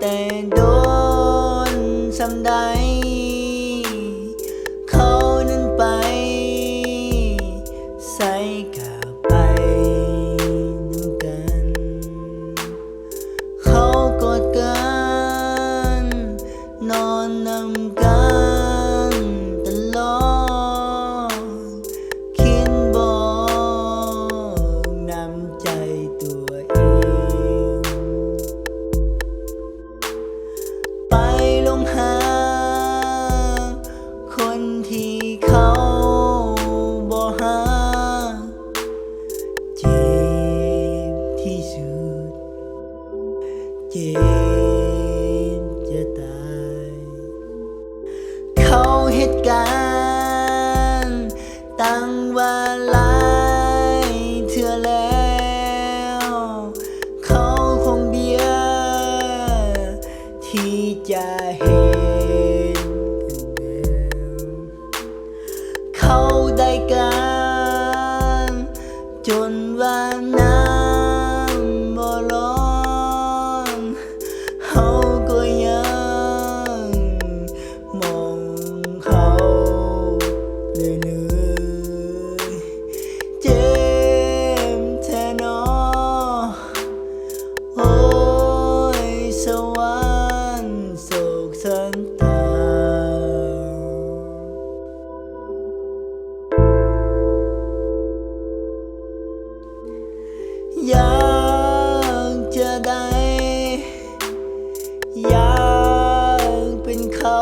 แต่โดนสำใด เจ็บจะตาย เขาเหตุการณ์ตั้งว่าลายเถื่อแล้ว เขาคงเบียที่จะเห็นกันแล้วเขาได้การจนว่าน้ อยากจะได้ อยากเป็นเขา